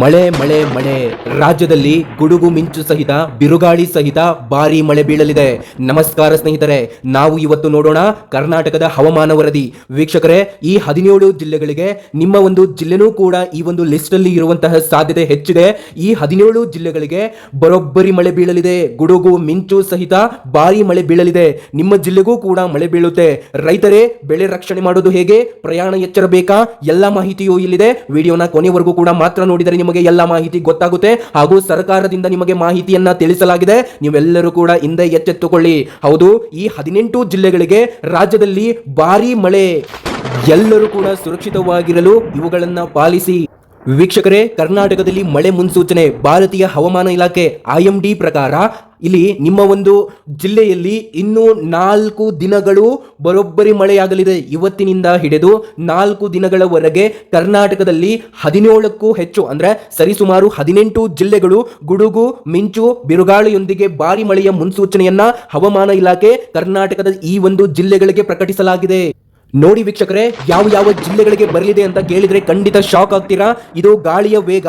ಮಳೆ ಮಳೆ ಮಳೆ. ರಾಜ್ಯದಲ್ಲಿ ಗುಡುಗು ಮಿಂಚು ಸಹಿತ, ಬಿರುಗಾಳಿ ಸಹಿತ ಭಾರಿ ಮಳೆ ಬೀಳಲಿದೆ. ನಮಸ್ಕಾರ ಸ್ನೇಹಿತರೆ, ನಾವು ಇವತ್ತು ನೋಡೋಣ ಕರ್ನಾಟಕದ ಹವಾಮಾನ ವರದಿ. ವೀಕ್ಷಕರೇ, ಈ ಹದಿನೇಳು ಜಿಲ್ಲೆಗಳಿಗೆ ನಿಮ್ಮ ಒಂದು ಜಿಲ್ಲೆನೂ ಕೂಡ ಈ ಒಂದು ಲಿಸ್ಟ್ ಅಲ್ಲಿ ಇರುವಂತಹ ಸಾಧ್ಯತೆ ಹೆಚ್ಚಿದೆ. ಈ ಹದಿನೇಳು ಜಿಲ್ಲೆಗಳಿಗೆ ಬರೋಬ್ಬರಿ ಮಳೆ ಬೀಳಲಿದೆ. ಗುಡುಗು ಮಿಂಚು ಸಹಿತ ಭಾರಿ ಮಳೆ ಬೀಳಲಿದೆ. ನಿಮ್ಮ ಜಿಲ್ಲೆಗೂ ಕೂಡ ಮಳೆ ಬೀಳುತ್ತೆ. ರೈತರೇ, ಬೆಳೆ ರಕ್ಷಣೆ ಮಾಡೋದು ಹೇಗೆ? ಪ್ರಯಾಣ ಎಚ್ಚರ ಎಲ್ಲಾ ಎಲ್ಲ ಮಾಹಿತಿಯೂ ಇಲ್ಲಿದೆ. ವಿಡಿಯೋನ ಕೊನೆವರೆಗೂ ಕೂಡ ಮಾತ್ರ ನೋಡಿದರೆ ನಿಮಗೆ ಎಲ್ಲ ಮಾಹಿತಿ ಗೊತ್ತಾಗುತ್ತೆ ಹಾಗೂ ಸರ್ಕಾರದಿಂದ ನಿಮಗೆ ಮಾಹಿತಿಯನ್ನ ತಿಳಿಸಲಾಗಿದೆ. ನೀವೆಲ್ಲರೂ ಕೂಡ ಹಿಂದೆ ಎಚ್ಚೆತ್ತುಕೊಳ್ಳಿ. ಹೌದು, ಈ ಹದಿನೆಂಟು ಜಿಲ್ಲೆಗಳಿಗೆ ರಾಜ್ಯದಲ್ಲಿ ಭಾರಿ ಮಳೆ. ಎಲ್ಲರೂ ಕೂಡ ಸುರಕ್ಷಿತವಾಗಿರಲು ಇವುಗಳನ್ನ ಪಾಲಿಸಿ. ವೀಕ್ಷಕರೇ, ಕರ್ನಾಟಕದಲ್ಲಿ ಮಳೆ ಮುನ್ಸೂಚನೆ, ಭಾರತೀಯ ಹವಾಮಾನ ಇಲಾಖೆ ಐಎಂಡಿ ಪ್ರಕಾರ ಇಲ್ಲಿ ನಿಮ್ಮ ಒಂದು ಜಿಲ್ಲೆಯಲ್ಲಿ ಇನ್ನೂ ನಾಲ್ಕು ದಿನಗಳು ಬರೋಬ್ಬರಿ ಮಳೆಯಾಗಲಿದೆ. ಇವತ್ತಿನಿಂದ ಹಿಡಿದು ನಾಲ್ಕು ದಿನಗಳವರೆಗೆ ಕರ್ನಾಟಕದಲ್ಲಿ ಹದಿನೇಳಕ್ಕೂ ಹೆಚ್ಚು, ಅಂದ್ರೆ ಸರಿಸುಮಾರು ಹದಿನೆಂಟು ಜಿಲ್ಲೆಗಳು ಗುಡುಗು, ಮಿಂಚು, ಬಿರುಗಾಳಿಯೊಂದಿಗೆ ಭಾರಿ ಮಳೆಯ ಮುನ್ಸೂಚನೆಯನ್ನ ಹವಾಮಾನ ಇಲಾಖೆ ಕರ್ನಾಟಕದ ಈ ಒಂದು ಜಿಲ್ಲೆಗಳಿಗೆ ಪ್ರಕಟಿಸಲಾಗಿದೆ. ನೋಡಿ ವೀಕ್ಷಕರೇ, ಯಾವ ಯಾವ ಜಿಲ್ಲೆಗಳಿಗೆ ಬರಲಿದೆ ಅಂತ ಕೇಳಿದ್ರೆ ಖಂಡಿತ ಶಾಕ್ ಆಗ್ತೀರಾ? ಇದು ಗಾಳಿಯ ವೇಗ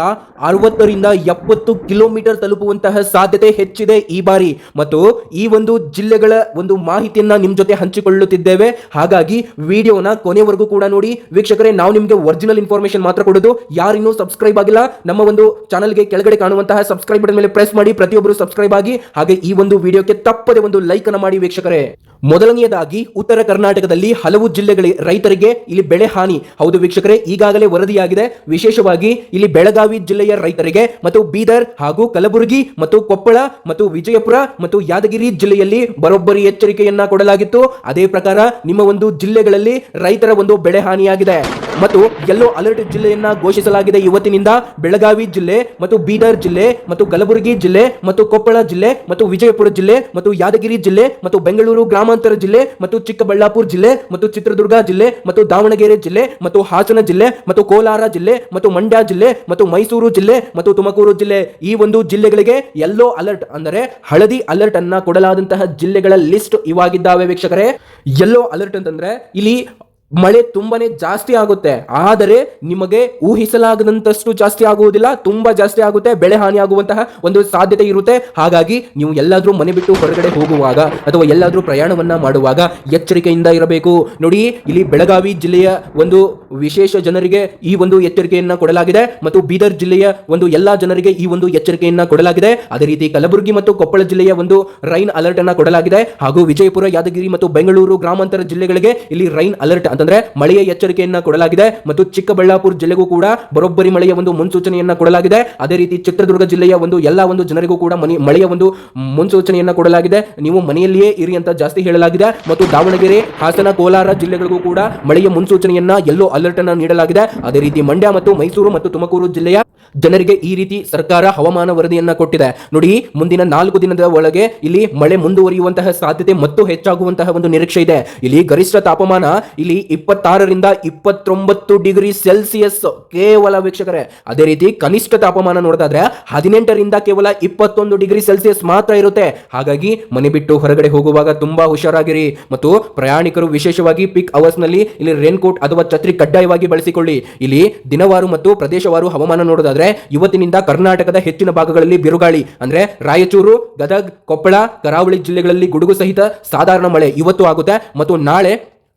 ಅರವತ್ತರಿಂದ ಎಪ್ಪತ್ತು ಕಿಲೋಮೀಟರ್ ತಲುಪುವಂತಹ ಸಾಧ್ಯತೆ ಹೆಚ್ಚಿದೆ ಈ ಬಾರಿ. ಮತ್ತು ಈ ಒಂದು ಜಿಲ್ಲೆಗಳ ಒಂದು ಮಾಹಿತಿಯನ್ನು ನಿಮ್ಮ ಜೊತೆ ಹಂಚಿಕೊಳ್ಳುತ್ತಿದ್ದೇವೆ. ಹಾಗಾಗಿ ವಿಡಿಯೋನ ಕೊನೆವರೆಗೂ ಕೂಡ ನೋಡಿ. ವೀಕ್ಷಕರೇ, ನಾವು ನಿಮಗೆ ಒರಿಜಿನಲ್ ಇನ್ಫಾರ್ಮೇಶನ್ ಮಾತ್ರ ಕೊಡೋದು. ಯಾರಿನ್ನೂ ಸಬ್ಸ್ಕ್ರೈಬ್ ಆಗಿಲ್ಲ, ನಮ್ಮ ಒಂದು ಚಾನಲ್ಗೆ ಕೆಳಗಡೆ ಕಾಣುವಂತಹ ಸಬ್ಸ್ಕ್ರೈಬ್ ಬಟನ್ ಮೇಲೆ ಪ್ರೆಸ್ ಮಾಡಿ. ಪ್ರತಿಯೊಬ್ಬರು ಸಬ್ಸ್ಕ್ರೈಬ್ ಆಗಿ, ಹಾಗೆ ಈ ಒಂದು ವಿಡಿಯೋಕ್ಕೆ ತಪ್ಪದೆ ಒಂದು ಲೈಕ್ ಅನ್ನು ಮಾಡಿ ವೀಕ್ಷಕರೇ. ಮೊದಲನೆಯದಾಗಿ ಉತ್ತರ ಕರ್ನಾಟಕದಲ್ಲಿ ಹಲವು ಜಿಲ್ಲೆಗಳ ರೈತರಿಗೆ ಇಲ್ಲಿ ಬೆಳೆ ಹಾನಿ. ಹೌದು ವೀಕ್ಷಕರೇ, ಈಗಾಗಲೇ ವರದಿಯಾಗಿದೆ. ವಿಶೇಷವಾಗಿ ಇಲ್ಲಿ ಬೆಳಗಾವಿ ಜಿಲ್ಲೆಯ ರೈತರಿಗೆ ಮತ್ತು ಬೀದರ್ ಹಾಗೂ ಕಲಬುರಗಿ ಮತ್ತು ಕೊಪ್ಪಳ ಮತ್ತು ವಿಜಯಪುರ ಮತ್ತು ಯಾದಗಿರಿ ಜಿಲ್ಲೆಯಲ್ಲಿ ಬರೋಬ್ಬರಿ ಎಚ್ಚರಿಕೆಯನ್ನ ಕೊಡಲಾಗಿತ್ತು. ಅದೇ ಪ್ರಕಾರ ನಿಮ್ಮ ಒಂದು ಜಿಲ್ಲೆಗಳಲ್ಲಿ ರೈತರ ಒಂದು ಬೆಳೆ ಹಾನಿಯಾಗಿದೆ. ಮತ್ತು ಯೆಲ್ಲೋ ಅಲರ್ಟ್ ಜಿಲ್ಲೆಯನ್ನ ಘೋಷಿಸಲಾಗಿದೆ. ಇವತ್ತಿನಿಂದ ಬೆಳಗಾವಿ ಜಿಲ್ಲೆ ಮತ್ತು ಬೀದರ್ ಜಿಲ್ಲೆ ಮತ್ತು ಕಲಬುರಗಿ ಜಿಲ್ಲೆ ಮತ್ತು ಕೊಪ್ಪಳ ಜಿಲ್ಲೆ ಮತ್ತು ವಿಜಯಪುರ ಜಿಲ್ಲೆ ಮತ್ತು ಯಾದಗಿರಿ ಜಿಲ್ಲೆ ಮತ್ತು ಬೆಂಗಳೂರು ಗ್ರಾಮಾಂತರ ಜಿಲ್ಲೆ ಮತ್ತು ಚಿಕ್ಕಬಳ್ಳಾಪುರ ಜಿಲ್ಲೆ ಮತ್ತು ಚಿತ್ರದುರ್ಗ ಜಿಲ್ಲೆ ಮತ್ತು ದಾವಣಗೆರೆ ಜಿಲ್ಲೆ ಮತ್ತು ಹಾಸನ ಜಿಲ್ಲೆ ಮತ್ತು ಕೋಲಾರ ಜಿಲ್ಲೆ ಮತ್ತು ಮಂಡ್ಯ ಜಿಲ್ಲೆ ಮತ್ತು ಮೈಸೂರು ಜಿಲ್ಲೆ ಮತ್ತು ತುಮಕೂರು ಜಿಲ್ಲೆ. ಈ ಒಂದು ಜಿಲ್ಲೆಗಳಿಗೆ ಯೆಲ್ಲೋ ಅಲರ್ಟ್ ಅಂದರೆ ಹಳದಿ ಅಲರ್ಟ್ ಅನ್ನ ಕೊಡಲಾದಂತಹ ಜಿಲ್ಲೆಗಳ ಲಿಸ್ಟ್ ಇವಾಗಿದ್ದಾವೆ ವೀಕ್ಷಕರೇ. ಯೆಲ್ಲೋ ಅಲರ್ಟ್ ಅಂತಂದ್ರೆ ಇಲ್ಲಿ ಮಳೆ ತುಂಬಾನೇ ಜಾಸ್ತಿ ಆಗುತ್ತೆ. ಆದರೆ ನಿಮಗೆ ಊಹಿಸಲಾಗದಂತಷ್ಟು ಜಾಸ್ತಿ ಆಗುವುದಿಲ್ಲ. ತುಂಬಾ ಜಾಸ್ತಿ ಆಗುತ್ತೆ. ಬೆಳೆ ಹಾನಿ ಆಗುವಂತಹ ಒಂದು ಸಾಧ್ಯತೆ ಇರುತ್ತೆ. ಹಾಗಾಗಿ ನೀವು ಎಲ್ಲಾದ್ರೂ ಮನೆ ಬಿಟ್ಟು ಹೊರಗಡೆ ಹೋಗುವಾಗ ಅಥವಾ ಎಲ್ಲಾದ್ರೂ ಪ್ರಯಾಣವನ್ನ ಮಾಡುವಾಗ ಎಚ್ಚರಿಕೆಯಿಂದ ಇರಬೇಕು. ನೋಡಿ, ಇಲ್ಲಿ ಬೆಳಗಾವಿ ಜಿಲ್ಲೆಯ ಒಂದು ವಿಶೇಷ ಜನರಿಗೆ ಈ ಒಂದು ಎಚ್ಚರಿಕೆಯನ್ನ ಕೊಡಲಾಗಿದೆ ಮತ್ತು ಬೀದರ್ ಜಿಲ್ಲೆಯ ಒಂದು ಎಲ್ಲಾ ಜನರಿಗೆ ಈ ಒಂದು ಎಚ್ಚರಿಕೆಯನ್ನ ಕೊಡಲಾಗಿದೆ. ಅದೇ ರೀತಿ ಕಲಬುರಗಿ ಮತ್ತು ಕೊಪ್ಪಳ ಜಿಲ್ಲೆಯ ಒಂದು ರೈನ್ ಅಲರ್ಟ್ ಅನ್ನ ಕೊಡಲಾಗಿದೆ. ಹಾಗೂ ವಿಜಯಪುರ, ಯಾದಗಿರಿ ಮತ್ತು ಬೆಂಗಳೂರು ಗ್ರಾಮಾಂತರ ಜಿಲ್ಲೆಗಳಿಗೆ ಇಲ್ಲಿ ರೈನ್ ಅಲರ್ಟ್ ಅಂತಂದ್ರೆ ಮಳೆಯ ಎಚ್ಚರಿಕೆಯನ್ನ ಕೊಡಲಾಗಿದೆ ಮತ್ತು ಚಿಕ್ಕಬಳ್ಳಾಪುರ ಜಿಲ್ಲೆಗೂ ಕೂಡ ಬರೋಬ್ಬರಿ ಮಳೆಯ ಒಂದು ಮುನ್ಸೂಚನೆಯನ್ನ ಕೊಡಲಾಗಿದೆ. ಅದೇ ರೀತಿ ಚಿತ್ರದುರ್ಗ ಜಿಲ್ಲೆಯ ಒಂದು ಎಲ್ಲಾ ಒಂದು ಜನರಿಗೂ ಕೂಡ ಮಳೆಯ ಒಂದು ಮುನ್ಸೂಚನೆಯನ್ನ ಕೊಡಲಾಗಿದೆ. ನೀವು ಮನೆಯಲ್ಲಿಯೇ ಇರಿ ಅಂತ ಜಾಸ್ತಿ ಹೇಳಲಾಗಿದೆ. ಮತ್ತು ದಾವಣಗೆರೆ, ಹಾಸನ, ಕೋಲಾರ ಜಿಲ್ಲೆಗಳಿಗೂ ಕೂಡ ಮಳೆಯ ಮುನ್ಸೂಚನೆಯನ್ನ ಎಲ್ಲೋ ಅಲರ್ಟ್ ಅನ್ನ ನೀಡಲಾಗಿದೆ. ಅದೇ ರೀತಿ ಮಂಡ್ಯ ಮತ್ತು ಮೈಸೂರು ಮತ್ತು ತುಮಕೂರು ಜಿಲ್ಲೆಯ ಜನರಿಗೆ ಈ ರೀತಿ ಸರ್ಕಾರ ಹವಾಮಾನ ವರದಿಯನ್ನ ಕೊಟ್ಟಿದೆ. ನೋಡಿ, ಮುಂದಿನ ನಾಲ್ಕು ದಿನದ ಒಳಗೆ ಇಲ್ಲಿ ಮಳೆ ಮುಂದುವರಿಯುವಂತಹ ಸಾಧ್ಯತೆ ಮತ್ತು ಹೆಚ್ಚಾಗುವಂತಹ ಒಂದು ನಿರೀಕ್ಷೆ ಇದೆ. ಇಲ್ಲಿ ಗರಿಷ್ಠ ತಾಪಮಾನ, ಇಲ್ಲಿ ಇಪ್ಪತ್ತಾರರಿಂದ ಇಪ್ಪತ್ತೊಂಬತ್ತು ಡಿಗ್ರಿ ಸೆಲ್ಸಿಯಸ್ ಕೇವಲ ವೀಕ್ಷಕರೇ, ಅದೇ ರೀತಿ ಕನಿಷ್ಠ ತಾಪಮಾನ ನೋಡೋದಾದ್ರೆ ಹದಿನೆಂಟರಿಂದ ಕೇವಲ ಇಪ್ಪತ್ತೊಂದು ಡಿಗ್ರಿ ಸೆಲ್ಸಿಯಸ್ ಮಾತ್ರ ಇರುತ್ತೆ. ಹಾಗಾಗಿ ಮನೆ ಬಿಟ್ಟು ಹೊರಗಡೆ ಹೋಗುವಾಗ ತುಂಬಾ ಹುಷಾರಾಗಿರಿ. ಮತ್ತು ಪ್ರಯಾಣಿಕರು ವಿಶೇಷವಾಗಿ ಪಿಕ್ ಅವರ್ಸ್ನಲ್ಲಿ ಇಲ್ಲಿ ರೇನ್ ಕೋಟ್ ಅಥವಾ ಛತ್ರಿ ಕಡ್ಡಾಯವಾಗಿ ಬಳಸಿಕೊಳ್ಳಿ. ಇಲ್ಲಿ ದಿನವಾರು ಮತ್ತು ಪ್ರದೇಶವಾರು ಹವಾಮಾನ ನೋಡೋದಾದ್ರೆ ಇವತ್ತಿನಿಂದ ಕರ್ನಾಟಕದ ಹೆಚ್ಚಿನ ಭಾಗಗಳಲ್ಲಿ ಬಿರುಗಾಳಿ, ಅಂದ್ರೆ ರಾಯಚೂರು, ಗದಗ್, ಕೊಪ್ಪಳ, ಕರಾವಳಿ ಜಿಲ್ಲೆಗಳಲ್ಲಿ ಗುಡುಗು ಸಹಿತ ಸಾಧಾರಣ ಮಳೆ ಇವತ್ತು ಆಗುತ್ತೆ. ಮತ್ತು ನಾಳೆ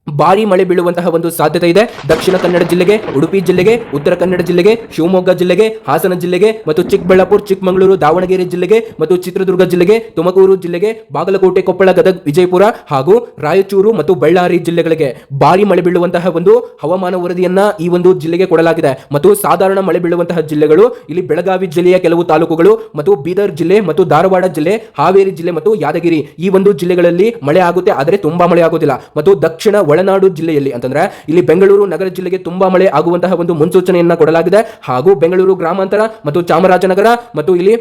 ಭಾರಿ ಮಳೆ ಬೀಳುವಂತಹ ಒಂದು ಸಾಧ್ಯತೆ ಇದೆ. ದಕ್ಷಿಣ ಕನ್ನಡ ಜಿಲ್ಲೆಗೆ, ಉಡುಪಿ ಜಿಲ್ಲೆಗೆ, ಉತ್ತರ ಕನ್ನಡ ಜಿಲ್ಲೆಗೆ, ಶಿವಮೊಗ್ಗ ಜಿಲ್ಲೆಗೆ, ಹಾಸನ ಜಿಲ್ಲೆಗೆ ಮತ್ತು ಚಿಕ್ಕಬಳ್ಳಾಪುರ, ಚಿಕ್ಕಮಗಳೂರು, ದಾವಣಗೆರೆ ಜಿಲ್ಲೆಗೆ ಮತ್ತು ಚಿತ್ರದುರ್ಗ ಜಿಲ್ಲೆಗೆ, ತುಮಕೂರು ಜಿಲ್ಲೆಗೆ, ಬಾಗಲಕೋಟೆ, ಕೊಪ್ಪಳ, ಗದಗ್, ವಿಜಯಪುರ ಹಾಗೂ ರಾಯಚೂರು ಮತ್ತು ಬಳ್ಳಾರಿ ಜಿಲ್ಲೆಗಳಿಗೆ ಭಾರಿ ಮಳೆ ಬೀಳುವಂತಹ ಒಂದು ಹವಾಮಾನ ವರದಿಯನ್ನ ಈ ಒಂದು ಜಿಲ್ಲೆಗೆ ಕೊಡಲಾಗಿದೆ. ಮತ್ತು ಸಾಧಾರಣ ಮಳೆ ಬೀಳುವಂತಹ ಜಿಲ್ಲೆಗಳು ಇಲ್ಲಿ ಬೆಳಗಾವಿ ಜಿಲ್ಲೆಯ ಕೆಲವು ತಾಲೂಕುಗಳು ಮತ್ತು ಬೀದರ್ ಜಿಲ್ಲೆ ಮತ್ತು ಧಾರವಾಡ ಜಿಲ್ಲೆ, ಹಾವೇರಿ ಜಿಲ್ಲೆ ಮತ್ತು ಯಾದಗಿರಿ ಈ ಒಂದು ಜಿಲ್ಲೆಗಳಲ್ಲಿ ಮಳೆ ಆಗುತ್ತೆ. ಆದರೆ ತುಂಬಾ ಮಳೆ ಆಗೋದಿಲ್ಲ ಮತ್ತು ದಕ್ಷಿಣ ಒಳನಾಡು ಜಿಲ್ಲೆಯಲ್ಲಿ ಅಂತಂದ್ರೆ ಇಲ್ಲಿ ಬೆಂಗಳೂರು ನಗರ ಜಿಲ್ಲೆಗೆ ತುಂಬಾ ಮಳೆ ಆಗುವಂತಹ ಒಂದು ಮುನ್ಸೂಚನೆಯನ್ನ ಕೊಡಲಾಗಿದೆ. ಹಾಗೂ ಬೆಂಗಳೂರು ಗ್ರಾಮಾಂತರ ಮತ್ತು ಚಾಮರಾಜನಗರ ಮತ್ತು ಇಲ್ಲಿ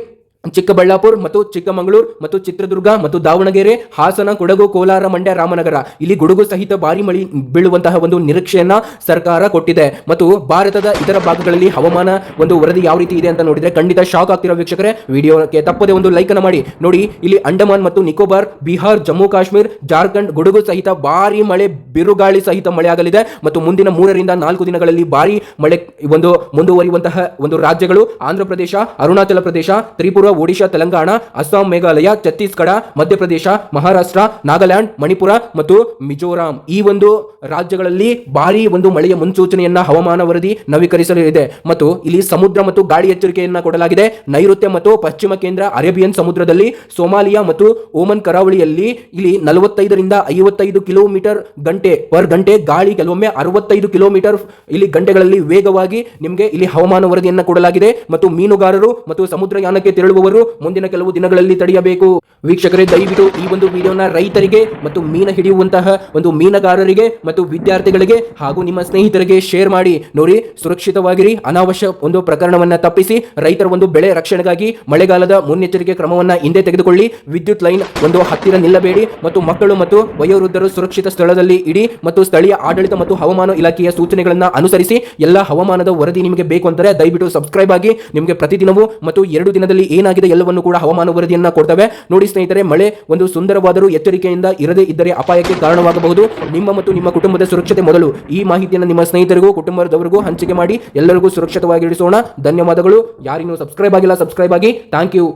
ಚಿಕ್ಕಬಳ್ಳಾಪುರ ಮತ್ತು ಚಿಕ್ಕಮಗಳೂರು ಮತ್ತು ಚಿತ್ರದುರ್ಗ ಮತ್ತು ದಾವಣಗೆರೆ, ಹಾಸನ, ಕೊಡಗು, ಕೋಲಾರ, ಮಂಡ್ಯ, ರಾಮನಗರ. ಇಲ್ಲಿ ಗುಡುಗು ಸಹಿತ ಭಾರಿ ಮಳೆ ಬೀಳುವಂತಹ ಒಂದು ನಿರೀಕ್ಷೆಯನ್ನ ಸರ್ಕಾರ ಕೊಟ್ಟಿದೆ. ಮತ್ತು ಭಾರತದ ಇತರ ಭಾಗಗಳಲ್ಲಿ ಹವಾಮಾನ ಒಂದು ವರದಿ ಯಾವ ರೀತಿ ಇದೆ ಅಂತ ನೋಡಿದ್ರೆ ಖಂಡಿತ ಶಾಕ್ ಆಗ್ತಿರೋ ವೀಕ್ಷಕರೇ, ವಿಡಿಯೋಕ್ಕೆ ತಪ್ಪದೆ ಒಂದು ಲೈಕ್ ಮಾಡಿ. ನೋಡಿ, ಇಲ್ಲಿ ಅಂಡಮಾನ್ ಮತ್ತು ನಿಕೋಬಾರ್, ಬಿಹಾರ್, ಜಮ್ಮು, ಕಾಶ್ಮೀರ್, ಜಾರ್ಖಂಡ್ ಗುಡುಗು ಸಹಿತ ಭಾರಿ ಮಳೆ, ಬಿರುಗಾಳಿ ಸಹಿತ ಮಳೆ ಆಗಲಿದೆ. ಮತ್ತು ಮುಂದಿನ ಮೂರರಿಂದ ನಾಲ್ಕು ದಿನಗಳಲ್ಲಿ ಭಾರಿ ಮಳೆ ಒಂದು ಮುಂದುವರಿಯುವಂತಹ ಒಂದು ರಾಜ್ಯಗಳು ಆಂಧ್ರ ಪ್ರದೇಶ, ಅರುಣಾಚಲ ಪ್ರದೇಶ, ತ್ರಿಪುರ ಒಡಿಶಾ, ತೆಲಂಗಾಣ, ಅಸ್ಸಾಂ, ಮೇಘಾಲಯ, ಛತ್ತೀಸ್ಗಢ, ಮಧ್ಯಪ್ರದೇಶ, ಮಹಾರಾಷ್ಟ್ರ, ನಾಗಾಲ್ಯಾಂಡ್, ಮಣಿಪುರ ಮತ್ತು ಮಿಜೋರಾಂ. ಈ ಒಂದು ರಾಜ್ಯಗಳಲ್ಲಿ ಭಾರಿ ಒಂದು ಮಳೆಯ ಮುನ್ಸೂಚನೆಯನ್ನ ಹವಾಮಾನ ವರದಿ ನವೀಕರಿಸಲಿದೆ. ಮತ್ತು ಇಲ್ಲಿ ಸಮುದ್ರ ಮತ್ತು ಗಾಳಿ ಎಚ್ಚರಿಕೆಯನ್ನ ಕೊಡಲಾಗಿದೆ. ನೈಋತ್ಯ ಮತ್ತು ಪಶ್ಚಿಮ ಕೇಂದ್ರ ಅರೇಬಿಯನ್ ಸಮುದ್ರದಲ್ಲಿ ಸೋಮಾಲಿಯಾ ಮತ್ತು ಓಮನ್ ಕರಾವಳಿಯಲ್ಲಿ ಇಲ್ಲಿ ನಲವತ್ತೈದರಿಂದ ಐವತ್ತೈದು ಕಿಲೋಮೀಟರ್ ಗಂಟೆ ಪರ್ ಗಂಟೆ ಗಾಳಿ, ಕೆಲವೊಮ್ಮೆ ಅರವತ್ತೈದು ಕಿಲೋಮೀಟರ್ ಇಲ್ಲಿ ಗಂಟೆಗಳಲ್ಲಿ ವೇಗವಾಗಿ ನಿಮಗೆ ಇಲ್ಲಿ ಹವಾಮಾನ ವರದಿಯನ್ನು ಕೊಡಲಾಗಿದೆ. ಮತ್ತು ಮೀನುಗಾರರು ಮತ್ತು ಸಮುದ್ರಯಾನಕ್ಕೆ ತೆರಳುವವರು ಮುಂದಿನ ಕೆಲವು ದಿನಗಳಲ್ಲಿ ತಡೆಯಬೇಕು. ವೀಕ್ಷಕರೇ, ದಯವಿಟ್ಟು ಈ ಒಂದು ವಿಡಿಯೋನ ರೈತರಿಗೆ ಮತ್ತು ಮೀನ ಹಿಡಿಯುವಂತಹ ಒಂದು ಮೀನುಗಾರರಿಗೆ ಮತ್ತು ವಿದ್ಯಾರ್ಥಿಗಳಿಗೆ ಹಾಗೂ ನಿಮ್ಮ ಸ್ನೇಹಿತರಿಗೆ ಶೇರ್ ಮಾಡಿ. ನೋಡಿ, ಸುರಕ್ಷಿತವಾಗಿರಿ. ಅನಾವಶ್ಯ ಒಂದು ಪ್ರಕರಣವನ್ನ ತಪ್ಪಿಸಿ ರೈತರ ಒಂದು ಬೆಳೆ ರಕ್ಷಣೆಗಾಗಿ ಮಳೆಗಾಲದ ಮುನ್ನೆಚ್ಚರಿಕೆ ಕ್ರಮವನ್ನ ಹಿಂದೆ ತೆಗೆದುಕೊಳ್ಳಿ. ವಿದ್ಯುತ್ ಲೈನ್ ಒಂದು ಹತ್ತಿರ ನಿಲ್ಲಬೇಡಿ ಮತ್ತು ಮಕ್ಕಳು ಮತ್ತು ವಯೋವೃದ್ಧರು ಸುರಕ್ಷಿತ ಸ್ಥಳದಲ್ಲಿ ಇಡಿ ಮತ್ತು ಸ್ಥಳೀಯ ಆಡಳಿತ ಮತ್ತು ಹವಾಮಾನ ಇಲಾಖೆಯ ಸೂಚನೆಗಳನ್ನ ಅನುಸರಿಸಿ. ಎಲ್ಲ ಹವಾಮಾನದ ವರದಿ ನಿಮಗೆ ಬೇಕು ಅಂದರೆ ದಯವಿಟ್ಟು ಸಬ್ಸ್ಕ್ರೈಬ್ ಆಗಿ. ನಿಮಗೆ ಪ್ರತಿದಿನವೂ ಮತ್ತು ಎರಡು ದಿನದಲ್ಲಿ ಏನಾಗಿದೆ ಎಲ್ಲವನ್ನು ಕೂಡ ಹವಾಮಾನ ವರದಿಯನ್ನ ಕೊಡ್ತವೆ. ನೋಡಿ ಸ್ನೇಹಿತರೆ, ಮಳೆ ಒಂದು ಸುಂದರವಾದರೂ ಎಚ್ಚರಿಕೆಯಿಂದ ಇರದೇ ಇದ್ದರೆ ಅಪಾಯಕ್ಕೆ ಕಾರಣವಾಗಬಹುದು. ನಿಮ್ಮ ಮತ್ತು ನಿಮ್ಮ ಕುಟುಂಬದ ಸುರಕ್ಷತೆ ಮೊದಲು. ಈ ಮಾಹಿತಿಯನ್ನು ನಿಮ್ಮ ಸ್ನೇಹಿತರಿಗೂ, ಕುಟುಂಬದವರಿಗೂ ಹಂಚಿಕೆ ಮಾಡಿ ಎಲ್ಲರಿಗೂ ಸುರಕ್ಷಿತವಾಗಿ ಇರಿಸೋಣ ಧನ್ಯವಾದಗಳು. ಯಾರಿಗೂ ಸಬ್ಸ್ಕ್ರೈಬ್ ಆಗಿಲ್ಲ ಸಬ್ಸ್ಕ್ರೈಬ್ ಆಗಿ. Thank you